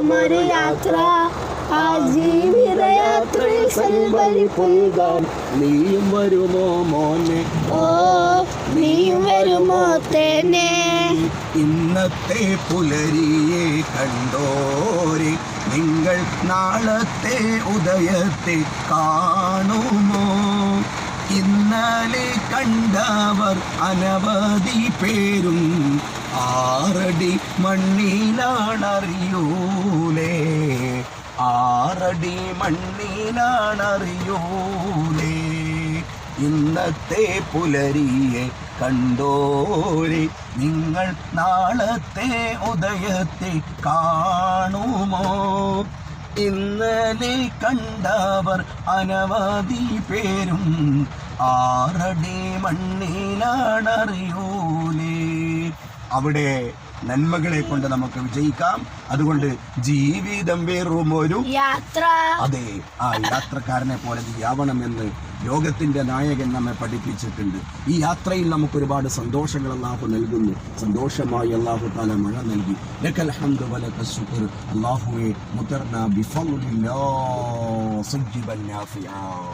യാത്ര ആ ജീവിതയാത്രയിൽ സൽവഴി നീയും വരുമോ മോനെ? ഓ നീയും വരുമോ തേനെ? ഇന്നത്തെ പുലരിയെ കണ്ടോരെ നിങ്ങൾ നാളത്തെ ഉദയത്തെ കാണുമോ? ഇന്നലെ കണ്ടവർ അനവധി പേരും ആറടി മണ്ണിലാണറിയൂലേ? ആറടി മണ്ണിലാണറിയൂലേ? ഇന്നത്തെ പുലരിയെ കണ്ടോരെ നിങ്ങൾ നാളത്തെ ഉദയത്തെ കാണുമോ? ഇന്നലെ കണ്ടവർ അനവധി പേരും ആറടി മണ്ണിലാണറിയൂലേ? അവിടെ നന്മകളെ കൊണ്ട് നമുക്ക് വിജയിക്കാം. അതുകൊണ്ട് ജീവിതം വേറും ഒരു യാത്ര. അതെ ആ യാത്രക്കാരനെ പോലെ നീയാവണമെന്ന് ലോകത്തിന്റെ നായകൻ നമ്മെ പഠിപ്പിച്ചിട്ടുണ്ട്. ഈ യാത്രയിൽ നമുക്ക് ഒരുപാട് സന്തോഷങ്ങൾ അള്ളാഹു നൽകുന്നു. സന്തോഷമായി അള്ളാഹു താല മഴ നൽകി. അള്ളാഹുവെ നാഫിആ